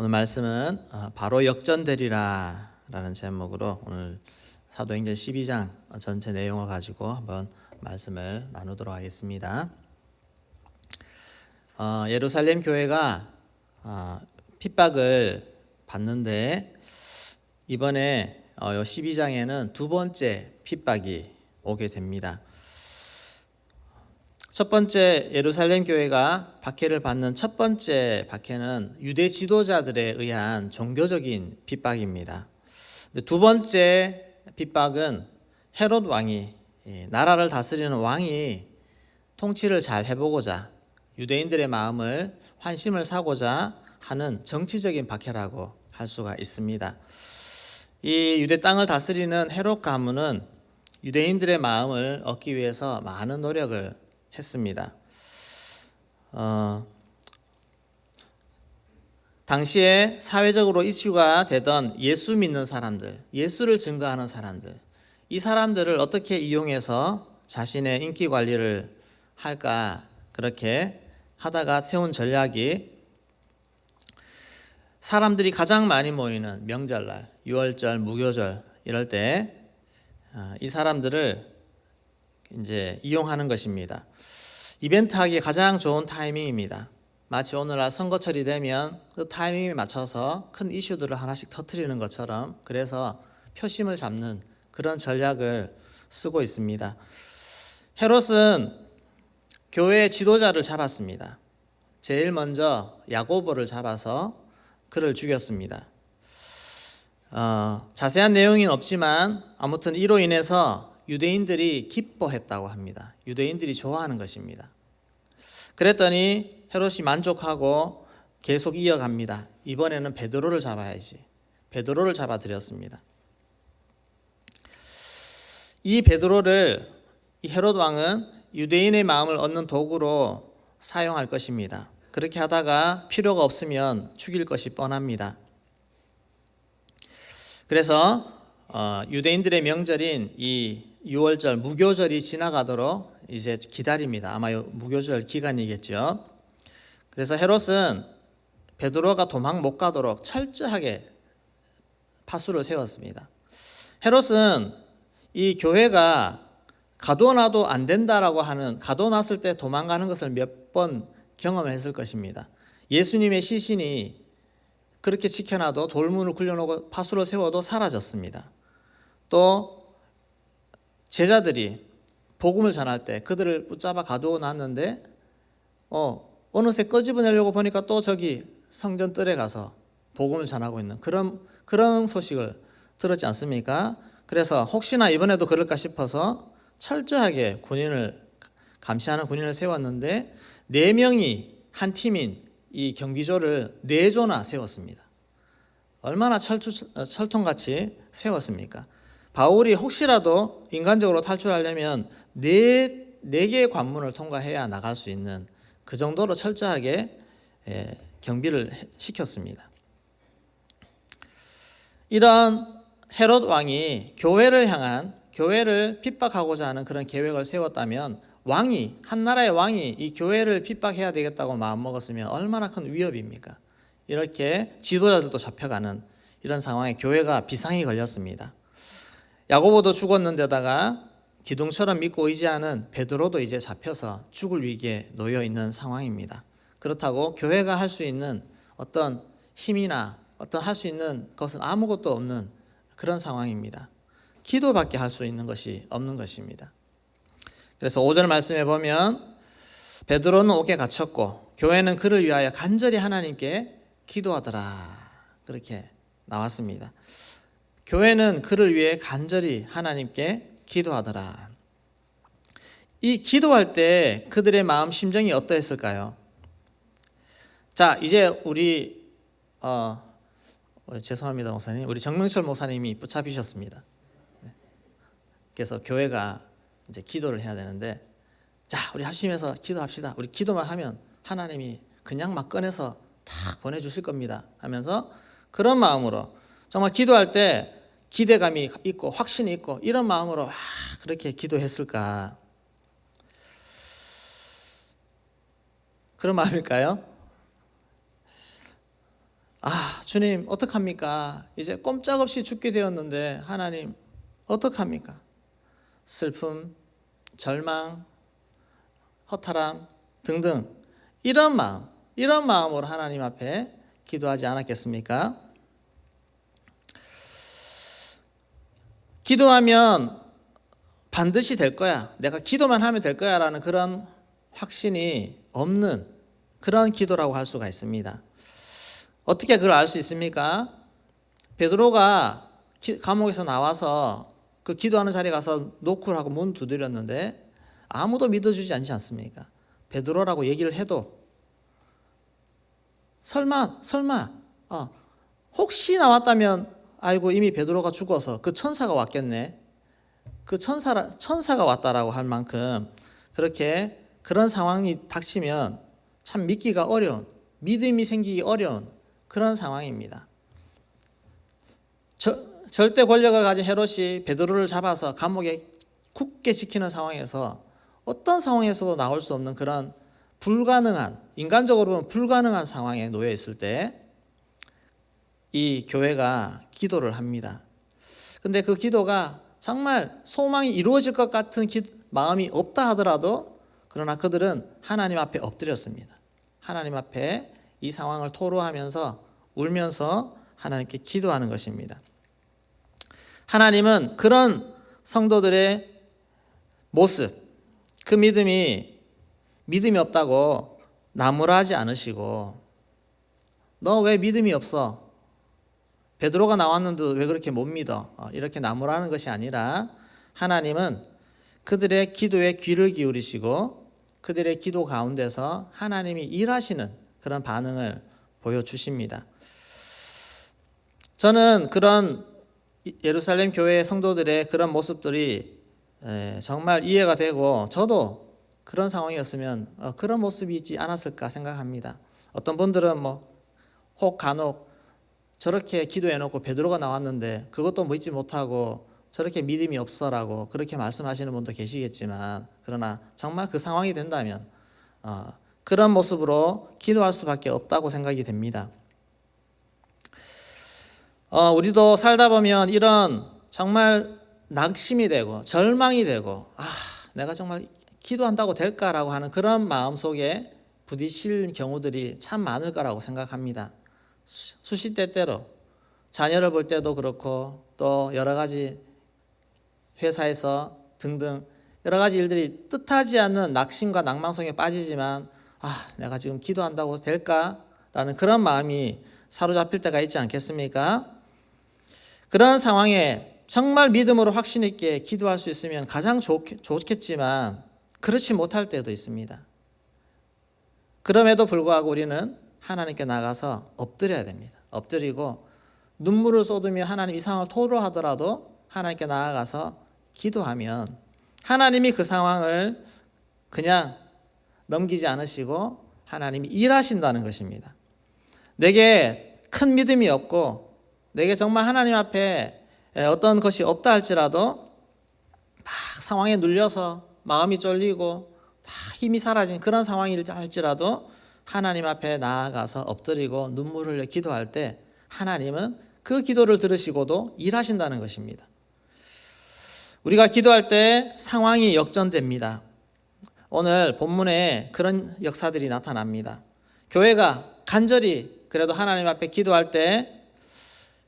오늘 말씀은 어, 바로 역전되리라 라는 제목으로 오늘 사도행전 12장 전체 내용을 가지고 한번 말씀을 나누도록 하겠습니다. 어, 예루살렘 교회가 어, 핍박을 받는데 이번에 어, 12장에는 두 번째 핍박이 오게 됩니다. 첫 번째 예루살렘 교회가 박해를 받는 첫 번째 박해는 유대 지도자들에 의한 종교적인 핍박입니다. 두 번째 핍박은 헤롯 왕이 예, 나라를 다스리는 왕이 통치를 잘 해보고자 유대인들의 마음을 환심을 사고자 하는 정치적인 박해라고 할 수가 있습니다. 이 유대 땅을 다스리는 헤롯 가문은 유대인들의 마음을 얻기 위해서 많은 노력을 했습니다. 어, 당시에 사회적으로 이슈가 되던 예수 믿는 사람들, 예수를 증거하는 사람들, 이 사람들을 어떻게 이용해서 자신의 인기 관리를 할까 그렇게 하다가 세운 전략이 사람들이 가장 많이 모이는 명절날, 유월절, 무교절 이럴 때 이 사람들을 이제 이용하는 것입니다. 이벤트 하기 가장 좋은 타이밍입니다. 마치 오늘날 선거철이 되면 그 타이밍에 맞춰서 큰 이슈들을 하나씩 터트리는 것처럼 그래서 표심을 잡는 그런 전략을 쓰고 있습니다. 헤롯은 교회의 지도자를 잡았습니다. 제일 먼저 야고보를 잡아서 그를 죽였습니다. 어, 자세한 내용은 없지만 아무튼 이로 인해서 유대인들이 기뻐했다고 합니다. 유대인들이 좋아하는 것입니다. 그랬더니 헤롯이 만족하고 계속 이어갑니다. 이번에는 베드로를 잡아야지. 베드로를 잡아들였습니다. 이 베드로를 이 헤롯 왕은 유대인의 마음을 얻는 도구로 사용할 것입니다. 그렇게 하다가 필요가 없으면 죽일 것이 뻔합니다. 그래서 어, 유대인들의 명절인 이 6월절 무교절이 지나가도록 이제 기다립니다. 아마 무교절 기간이겠죠. 그래서 헤롯은 베드로가 도망 못 가도록 철저하게 파수를 세웠습니다. 헤롯은 이 교회가 가둬놔도 안 된다라고 하는 가둬놨을 때 도망가는 것을 몇 번 경험했을 것입니다. 예수님의 시신이 그렇게 지켜놔도 돌문을 굴려놓고 파수를 세워도 사라졌습니다. 또 제자들이 복음을 전할 때 그들을 붙잡아 가두어 놨는데 어 어느새 꺼집어내려고 보니까 또 저기 성전 뜰에 가서 복음을 전하고 있는 그런 그런 소식을 들었지 않습니까? 그래서 혹시나 이번에도 그럴까 싶어서 철저하게 군인을 감시하는 군인을 세웠는데 네 명이 한 팀인 이 경비조를 네 조나 세웠습니다. 얼마나 철투, 철통같이 세웠습니까? 바울이 혹시라도 인간적으로 탈출하려면 네, 네 개의 관문을 통과해야 나갈 수 있는 그 정도로 철저하게 예, 경비를 시켰습니다. 이런 헤롯 왕이 교회를 향한 교회를 핍박하고자 하는 그런 계획을 세웠다면 왕이 한 나라의 왕이 이 교회를 핍박해야 되겠다고 마음 먹었으면 얼마나 큰 위협입니까? 이렇게 지도자들도 잡혀가는 이런 상황에 교회가 비상이 걸렸습니다. 야고보도 죽었는데다가 기둥처럼 믿고 의지하는 베드로도 이제 잡혀서 죽을 위기에 놓여 있는 상황입니다. 그렇다고 교회가 할 수 있는 어떤 힘이나 어떤 할 수 있는 것은 아무것도 없는 그런 상황입니다. 기도밖에 할 수 있는 것이 없는 것입니다. 그래서 5절 말씀에 보면 베드로는 옥에 갇혔고 교회는 그를 위하여 간절히 하나님께 기도하더라. 그렇게 나왔습니다. 교회는 그를 위해 간절히 하나님께 기도하더라. 이 기도할 때 그들의 마음 심정이 어떠했을까요? 자, 이제 우리 어, 어, 죄송합니다, 목사님. 우리 정명철 목사님이 붙잡히셨습니다. 네. 그래서 교회가 이제 기도를 해야 되는데, 자, 우리 합심해서 기도합시다. 우리 기도만 하면 하나님이 그냥 막 꺼내서 탁 보내 주실 겁니다. 하면서 그런 마음으로 정말 기도할 때 기대감이 있고 확신이 있고 이런 마음으로 아, 그렇게 기도했을까? 그런 마음일까요? 아, 주님, 어떡합니까? 이제 꼼짝없이 죽게 되었는데, 하나님, 어떡합니까? 슬픔, 절망, 허탈함 등등. 이런 마음, 이런 마음으로 하나님 앞에 기도하지 않았겠습니까? 기도하면 반드시 될 거야. 내가 기도만 하면 될 거야. 라는 그런 확신이 없는 그런 기도라고 할 수가 있습니다. 어떻게 그걸 알 수 있습니까? 베드로가 기- 감옥에서 나와서 그 기도하는 자리에 가서 노크를 하고 문 두드렸는데 아무도 믿어주지 않지 않습니까? 베드로라고 얘기를 해도 설마 설마 어, 혹시 나왔다면 아이고 이미 베드로가 죽어서 그 천사가 왔겠네. 그 천사 천사가 왔다라고 할 만큼 그렇게 그런 상황이 닥치면 참 믿기가 어려운 믿음이 생기기 어려운 그런 상황입니다. 저, 절대 권력을 가진 헤롯이 베드로를 잡아서 감옥에 굳게 지키는 상황에서 어떤 상황에서도 나올 수 없는 그런 불가능한 인간적으로 보면 불가능한 상황에 놓여 있을 때 이 교회가 기도를 합니다. 근데 그 기도가 정말 소망이 이루어질 것 같은 기- 마음이 없다 하더라도 그러나 그들은 하나님 앞에 엎드렸습니다. 하나님 앞에 이 상황을 토로하면서 울면서 하나님께 기도하는 것입니다. 하나님은 그런 성도들의 모습, 그 믿음이 믿음이 없다고 나무라지 않으시고 너 왜 믿음이 없어? 베드로가 나왔는데도 왜 그렇게 못 믿어? 어, 이렇게 나무라는 것이 아니라 하나님은 그들의 기도에 귀를 기울이시고 그들의 기도 가운데서 하나님이 일하시는 그런 반응을 보여주십니다. 저는 그런 예루살렘 교회 성도들의 그런 모습들이 에, 정말 이해가 되고 저도 그런 상황이었으면 어, 그런 모습이 있지 않았을까 생각합니다. 어떤 분들은 뭐 혹 간혹 저렇게 기도해놓고 베드로가 나왔는데 그것도 믿지 못하고 저렇게 믿음이 없어라고 그렇게 말씀하시는 분도 계시겠지만 그러나 정말 그 상황이 된다면 어, 그런 모습으로 기도할 수밖에 없다고 생각이 됩니다. 어, 우리도 살다 보면 이런 정말 낙심이 되고 절망이 되고 아 내가 정말 기도한다고 될까라고 하는 그런 마음 속에 부딪힐 경우들이 참 많을 거라고 생각합니다. 수- 수시때때로 자녀를 볼 때도 그렇고 또 여러 가지 회사에서 등등 여러 가지 일들이 뜻하지 않는 낙심과 낭만 속에 빠지지만 아 내가 지금 기도한다고 될까라는 그런 마음이 사로잡힐 때가 있지 않겠습니까? 그런 상황에 정말 믿음으로 확신 있게 기도할 수 있으면 가장 좋, 좋겠지만 그렇지 못할 때도 있습니다. 그럼에도 불구하고 우리는 하나님께 나가서 엎드려야 됩니다. 엎드리고 눈물을 쏟으며 하나님 이 상황을 토로하더라도 하나님께 나아가서 기도하면 하나님이 그 상황을 그냥 넘기지 않으시고 하나님이 일하신다는 것입니다. 내게 큰 믿음이 없고 내게 정말 하나님 앞에 어떤 것이 없다 할지라도 막 상황에 눌려서 마음이 쫄리고 다 힘이 사라진 그런 상황일지 할지라도 하나님 앞에 나아가서 엎드리고 눈물을 흘려 기도할 때 하나님은 그 기도를 들으시고도 일하신다는 것입니다. 우리가 기도할 때 상황이 역전됩니다. 오늘 본문에 그런 역사들이 나타납니다. 교회가 간절히 그래도 하나님 앞에 기도할 때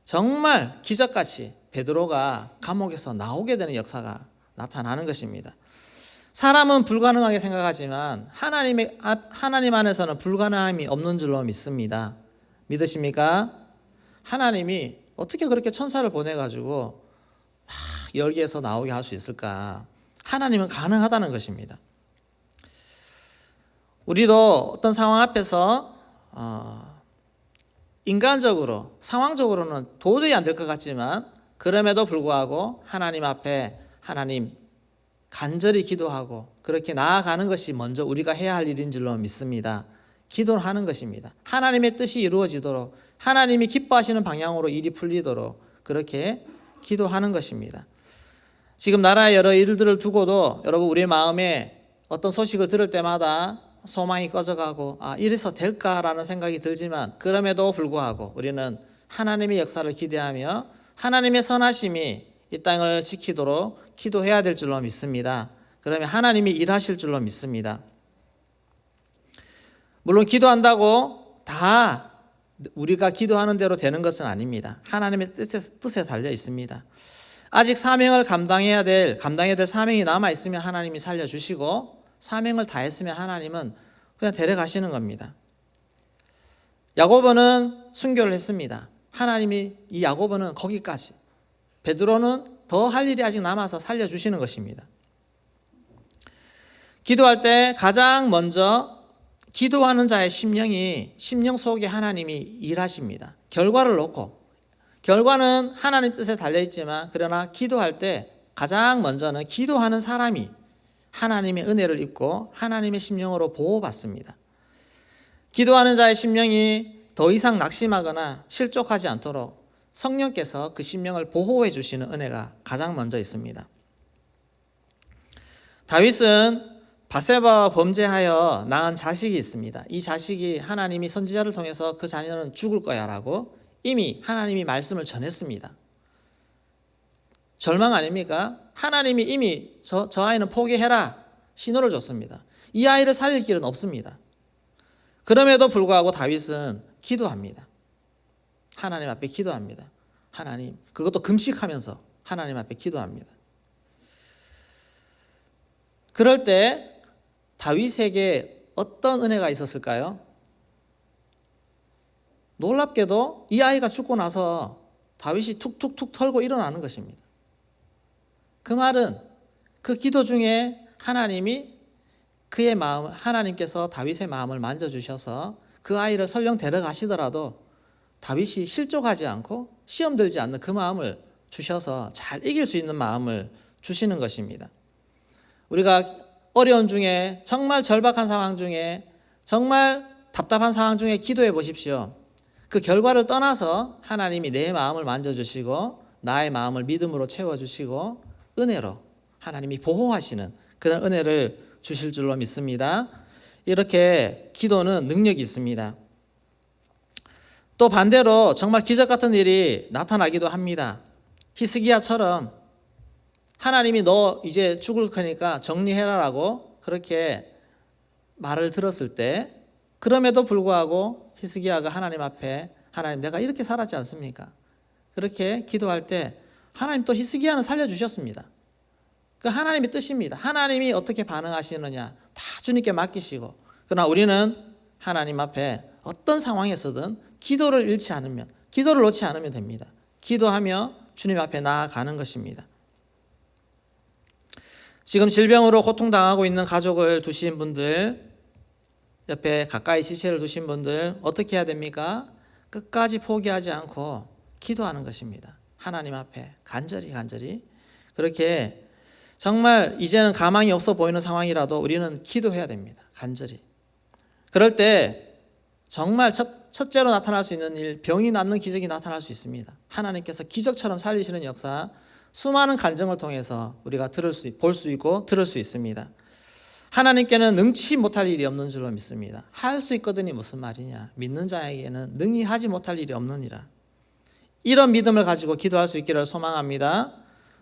정말 기적같이 베드로가 감옥에서 나오게 되는 역사가 나타나는 것입니다. 사람은 불가능하게 생각하지만 하나님의 하나님 안에서는 불가능함이 없는 줄로 믿습니다. 믿으십니까? 하나님이 어떻게 그렇게 천사를 보내 가지고 열기에서 나오게 할 수 있을까? 하나님은 가능하다는 것입니다. 우리도 어떤 상황 앞에서 어, 인간적으로 상황적으로는 도저히 안 될 것 같지만 그럼에도 불구하고 하나님 앞에 하나님 간절히 기도하고 그렇게 나아가는 것이 먼저 우리가 해야 할 일인 줄로 믿습니다. 기도를 하는 것입니다. 하나님의 뜻이 이루어지도록 하나님이 기뻐하시는 방향으로 일이 풀리도록 그렇게 기도하는 것입니다. 지금 나라의 여러 일들을 두고도 여러분 우리의 마음에 어떤 소식을 들을 때마다 소망이 꺼져가고 아 이래서 될까라는 생각이 들지만 그럼에도 불구하고 우리는 하나님의 역사를 기대하며 하나님의 선하심이 이 땅을 지키도록 기도해야 될 줄로 믿습니다. 그러면 하나님이 일하실 줄로 믿습니다. 물론 기도한다고 다 우리가 기도하는 대로 되는 것은 아닙니다. 하나님의 뜻에, 뜻에 달려 있습니다. 아직 사명을 감당해야 될 감당해야 될 사명이 남아 있으면 하나님이 살려 주시고 사명을 다했으면 하나님은 그냥 데려가시는 겁니다. 야고보는 순교를 했습니다. 하나님이 이 야고보는 거기까지 베드로는 더 할 일이 아직 남아서 살려 주시는 것입니다. 기도할 때 가장 먼저 기도하는 자의 심령이 심령 속에 하나님이 일하십니다. 결과를 놓고 결과는 하나님 뜻에 달려 있지만 그러나 기도할 때 가장 먼저는 기도하는 사람이 하나님의 은혜를 입고 하나님의 심령으로 보호받습니다. 기도하는 자의 심령이 더 이상 낙심하거나 실족하지 않도록 성령께서 그 심령을 보호해 주시는 은혜가 가장 먼저 있습니다. 다윗은 바세바와 범죄하여 낳은 자식이 있습니다. 이 자식이 하나님이 선지자를 통해서 그 자녀는 죽을 거야라고 이미 하나님이 말씀을 전했습니다. 절망 아닙니까? 하나님이 이미 저, 저 아이는 포기해라 신호를 줬습니다. 이 아이를 살릴 길은 없습니다. 그럼에도 불구하고 다윗은 기도합니다. 하나님 앞에 기도합니다. 하나님, 그것도 금식하면서 하나님 앞에 기도합니다. 그럴 때 다윗에게 어떤 은혜가 있었을까요? 놀랍게도 이 아이가 죽고 나서 다윗이 툭툭툭 털고 일어나는 것입니다. 그 말은 그 기도 중에 하나님이 그의 마음, 하나님께서 다윗의 마음을 만져주셔서 그 아이를 설령 데려가시더라도 다윗이 실족하지 않고 시험 들지 않는 그 마음을 주셔서 잘 이길 수 있는 마음을 주시는 것입니다. 우리가 어려운 중에 정말 절박한 상황 중에 정말 답답한 상황 중에 기도해 보십시오. 그 결과를 떠나서 하나님이 내 마음을 만져주시고 나의 마음을 믿음으로 채워주시고 은혜로 하나님이 보호하시는 그런 은혜를 주실 줄로 믿습니다. 이렇게 기도는 능력이 있습니다. 또 반대로 정말 기적 같은 일이 나타나기도 합니다. 히스기야처럼 하나님이 너 이제 죽을 거니까 정리해라라고 그렇게 말을 들었을 때 그럼에도 불구하고 히스기야가 하나님 앞에 하나님 내가 이렇게 살았지 않습니까? 그렇게 기도할 때 하나님 또 히스기야는 살려주셨습니다. 그 하나님의 뜻입니다. 하나님이 어떻게 반응하시느냐 다 주님께 맡기시고 그러나 우리는 하나님 앞에 어떤 상황에서든 기도를 잃지 않으면 기도를 놓지 않으면 됩니다. 기도하며 주님 앞에 나아가는 것입니다. 지금 질병으로 고통당하고 있는 가족을 두신 분들 옆에 가까이 지체를 두신 분들 어떻게 해야 됩니까? 끝까지 포기하지 않고 기도하는 것입니다. 하나님 앞에 간절히 간절히 그렇게 정말 이제는 가망이 없어 보이는 상황이라도 우리는 기도해야 됩니다. 간절히. 그럴 때 정말 첫, 첫째로 나타날 수 있는 일, 병이 낫는 기적이 나타날 수 있습니다. 하나님께서 기적처럼 살리시는 역사, 수많은 간증을 통해서 우리가 들을 수, 볼 수 있고 들을 수 있습니다. 하나님께는 능치 못할 일이 없는 줄로 믿습니다. 할 수 있거든이 무슨 말이냐? 믿는 자에게는 능히 하지 못할 일이 없느니라. 이런 믿음을 가지고 기도할 수 있기를 소망합니다.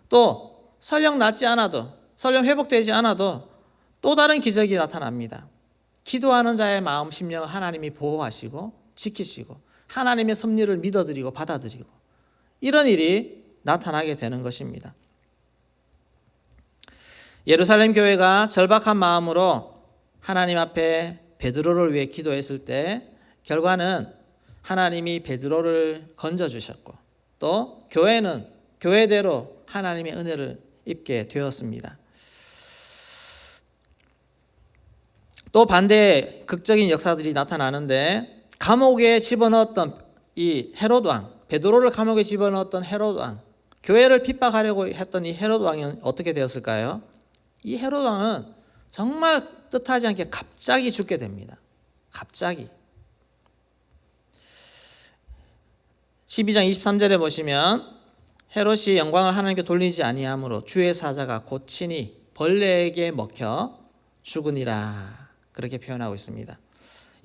또 설령 낫지 않아도 설령 회복되지 않아도 또 다른 기적이 나타납니다. 기도하는 자의 마음 심령을 하나님이 보호하시고 지키시고 하나님의 섭리를 믿어드리고 받아들이고 이런 일이 나타나게 되는 것입니다. 예루살렘 교회가 절박한 마음으로 하나님 앞에 베드로를 위해 기도했을 때 결과는 하나님이 베드로를 건져 주셨고 또 교회는 교회대로 하나님의 은혜를 입게 되었습니다. 또 반대의 극적인 역사들이 나타나는데 감옥에 집어넣었던 이 헤롯 왕, 베드로를 감옥에 집어넣었던 헤롯 왕, 교회를 핍박하려고 했던 이 헤롯 왕은 어떻게 되었을까요? 이 헤롯 왕은 정말 뜻하지 않게 갑자기 죽게 됩니다. 갑자기. 12장 23절에 보시면 헤롯이 영광을 하나님께 돌리지 아니하므로 주의 사자가 고치니 벌레에게 먹혀 죽으니라. 그렇게 표현하고 있습니다.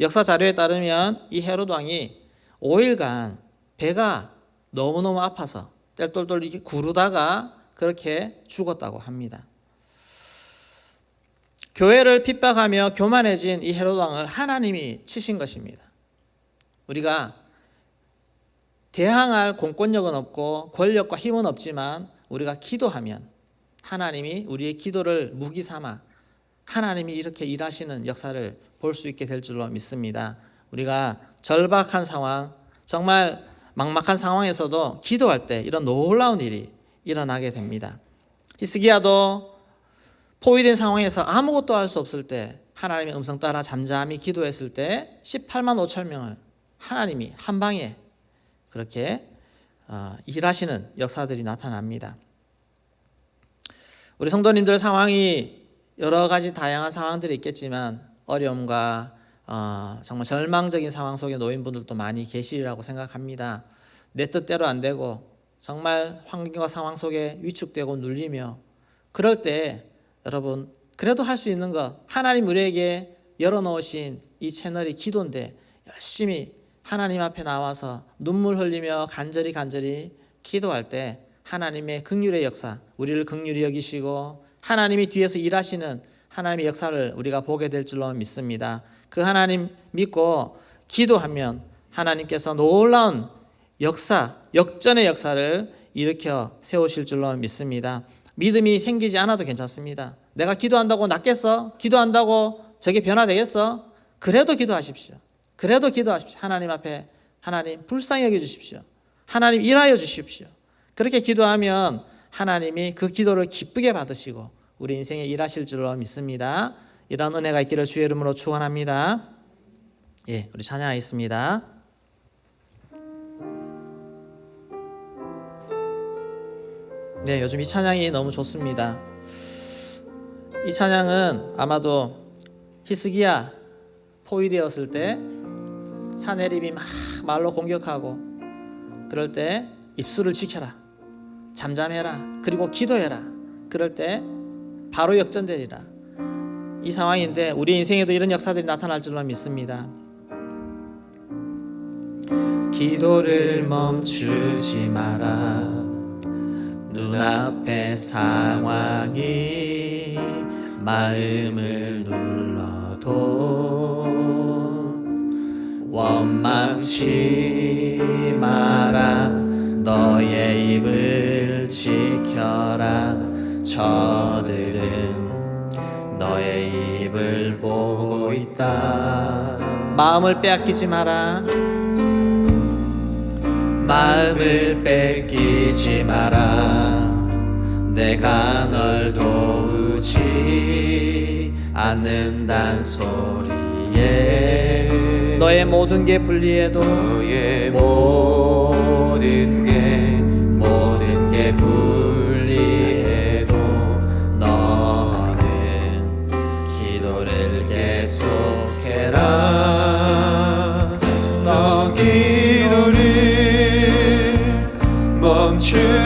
역사 자료에 따르면 이 헤롯 왕이 5일간 배가 너무너무 아파서 뗄똘똘 이렇게 구르다가 그렇게 죽었다고 합니다. 교회를 핍박하며 교만해진 이 헤롯 왕을 하나님이 치신 것입니다. 우리가 대항할 공권력은 없고 권력과 힘은 없지만 우리가 기도하면 하나님이 우리의 기도를 무기 삼아 하나님이 이렇게 일하시는 역사를 볼 수 있게 될 줄로 믿습니다. 우리가 절박한 상황, 정말 막막한 상황에서도 기도할 때 이런 놀라운 일이 일어나게 됩니다. 히스기야도 포위된 상황에서 아무것도 할 수 없을 때 하나님의 음성 따라 잠잠히 기도했을 때 18만 5천 명을 하나님이 한 방에 그렇게 어, 일하시는 역사들이 나타납니다. 우리 성도님들 상황이 여러 가지 다양한 상황들이 있겠지만 어려움과 어, 정말 절망적인 상황 속에 놓인 분들도 많이 계시리라고 생각합니다. 내 뜻대로 안 되고 정말 환경과 상황 속에 위축되고 눌리며 그럴 때 여러분 그래도 할 수 있는 것 하나님 우리에게 열어놓으신 이 채널이 기도인데 열심히 하나님 앞에 나와서 눈물 흘리며 간절히 간절히 기도할 때 하나님의 극률의 역사 우리를 극률히 여기시고 하나님이 뒤에서 일하시는 하나님의 역사를 우리가 보게 될 줄로 믿습니다. 그 하나님 믿고 기도하면 하나님께서 놀라운 역사, 역전의 역사를 일으켜 세우실 줄로 믿습니다. 믿음이 생기지 않아도 괜찮습니다. 내가 기도한다고 낫겠어? 기도한다고 저게 변화되겠어? 그래도 기도하십시오. 그래도 기도하십시오. 하나님 앞에 하나님 불쌍히 여겨 주십시오. 하나님 일하여 주십시오. 그렇게 기도하면 하나님이 그 기도를 기쁘게 받으시고 우리 인생에 일하실 줄로 믿습니다. 이런 은혜가 있기를 주의 이름으로 축원합니다. 예, 우리 찬양하겠습니다. 네, 요즘 이 찬양이 너무 좋습니다. 이 찬양은 아마도 히스기야 포위되었을 때 사내립이 막 말로 공격하고 그럴 때 입술을 지켜라. 잠잠해라. 그리고 기도해라. 그럴 때 바로 역전되리라. 이 상황인데 우리 인생에도 이런 역사들이 나타날 줄로 믿습니다. 기도를 멈추지 마라. 눈앞의 상황이 마음을 눌러도 원망치 마라 너의 입을 지켜라 저들 은 너의 입을 보고 있다. 마음을 빼앗기지 마라. 마음을 뺏기지 마라. 내가 널 도우지 않는단 소리에 너의 모든 게 불리해도 너의 모든 게 모든 게 불리해도 너 기도를 멈추